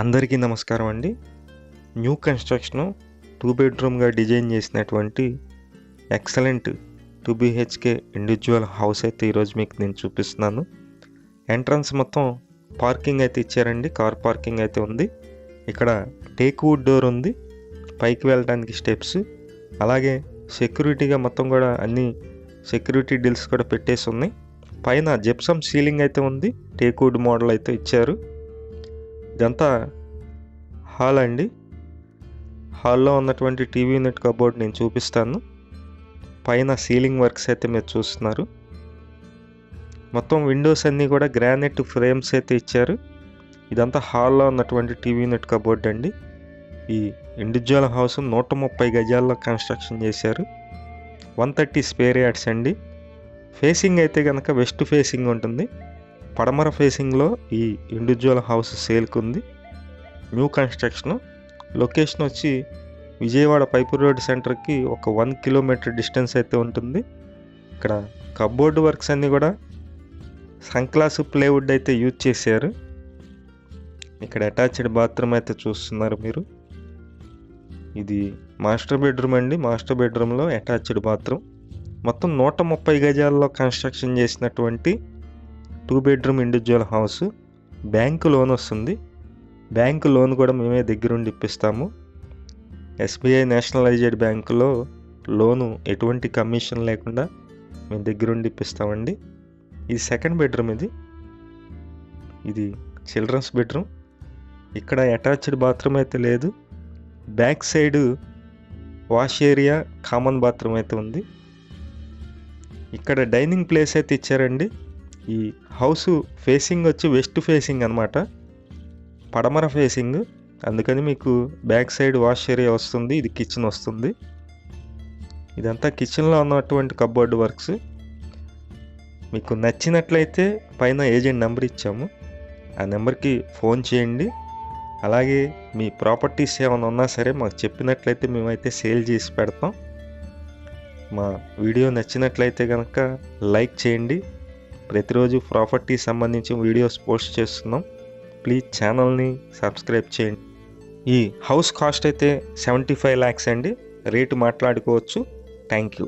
అందరికీ నమస్కారం అండి. న్యూ కన్స్ట్రక్షన్ టూ బెడ్రూమ్గా డిజైన్ చేసినటువంటి excellent two BHK individual house అయితే ఈరోజు మీకు నేను చూపిస్తున్నాను. ఎంట్రన్స్ మొత్తం పార్కింగ్ అయితే ఇచ్చారండి. కార్ పార్కింగ్ అయితే ఉంది. ఇక్కడ టేక్ వుడ్ డోర్ ఉంది. పైకి వెళ్ళడానికి స్టెప్స్. అలాగే సెక్యూరిటీగా మొత్తం కూడా అన్ని సెక్యూరిటీ డీల్స్ కూడా పెట్టేసి ఉన్నాయి. పైన జెప్సమ్ సీలింగ్ అయితే ఉంది. టేక్ వుడ్ మోడల్ అయితే ఇచ్చారు. ఇదంతా హాల్ అండి. హాల్లో ఉన్నటువంటి టీవీ యూనిట్ కబోర్డ్ నేను చూపిస్తాను. పైన సీలింగ్ వర్క్స్ అయితే మీరు చూస్తున్నారు. మొత్తం విండోస్ అన్నీ కూడా గ్రానైట్ ఫ్రేమ్స్ అయితే ఇచ్చారు. ఇదంతా హాల్లో ఉన్నటువంటి టీవీ యూనిట్ కబోర్డ్ అండి. ఈ ఇండివిజువల్ హౌస్ నూట ముప్పై గజాల్లో కన్స్ట్రక్షన్ చేశారు. వన్ థర్టీ స్పేర్ యార్డ్స్ అండి. ఫేసింగ్ అయితే కనుక వెస్ట్ ఫేసింగ్ ఉంటుంది. పడమర ఫేసింగ్లో ఈ ఇండివిజువల్ హౌస్ సేల్కి ఉంది న్యూ కన్స్ట్రక్షన్. లొకేషన్ వచ్చి విజయవాడ పైపు రోడ్ సెంటర్కి ఒక వన్ కిలోమీటర్ డిస్టెన్స్ అయితే ఉంటుంది. ఇక్కడ కబోర్డ్ వర్క్స్ అన్నీ కూడా సంక్లాస్ ప్లేవుడ్ అయితే యూజ్ చేశారు. ఇక్కడ అటాచ్డ్ బాత్రూమ్ అయితే చూస్తున్నారు మీరు. ఇది మాస్టర్ బెడ్రూమ్ అండి. మాస్టర్ బెడ్రూమ్లో అటాచ్డ్ బాత్రూమ్. మొత్తం నూట ముప్పై గజాల్లో కన్స్ట్రక్షన్ చేసినటువంటి two bedroom individual house bank loan వస్తుంది. బ్యాంకు లోన్ కూడా మేమే దగ్గరుండి ఇప్పిస్తాము. ఎస్బీఐ నేషనలైజ్డ్ బ్యాంకులో లోను ఎటువంటి కమిషన్ లేకుండా మేము దగ్గరుండి ఇప్పిస్తామండి. ఇది సెకండ్ బెడ్రూమ్ ఇది. ఇది చిల్డ్రన్స్ బెడ్రూమ్ ఇక్కడ అటాచ్డ్ బాత్రూమ్ అయితే లేదు. Back side wash area common bathroom అయితే ఉంది. ఇక్కడ డైనింగ్ ప్లేస్ అయితే ఇచ్చారండి. ఈ హౌస్ ఫేసింగ్ వచ్చి వెస్ట్ ఫేసింగ్ అనమాట పడమర ఫేసింగ్. అందుకని మీకు బ్యాక్ సైడ్ వాష్ ఏరియా వస్తుంది ఇది కిచెన్ వస్తుంది. ఇదంతా కిచెన్లో ఉన్నటువంటి కబోర్డ్ వర్క్స్. మీకు నచ్చినట్లయితే పైన ఏజెంట్ నెంబర్ ఇచ్చాము. ఆ నెంబర్కి ఫోన్ చేయండి. అలాగే మీ ప్రాపర్టీస్ ఏమైనా ఉన్నా సరే మాకు చెప్పినట్లయితే మేమైతే సేల్ చేసి పెడతాం. మా వీడియో నచ్చినట్లయితే కనుక లైక్ చేయండి. ప్రతిరోజు ప్రాపర్టీ సంబంధించిన వీడియోస్ పోస్ట్ చేస్తున్నాం. ప్లీజ్ ఛానల్ని సబ్స్క్రైబ్ చేయండి. ఈ హౌస్ కాస్ట్ అయితే సెవెంటీ ఫైవ్ ల్యాక్స్ అండి. రేటు మాట్లాడుకోవచ్చు. Thank you.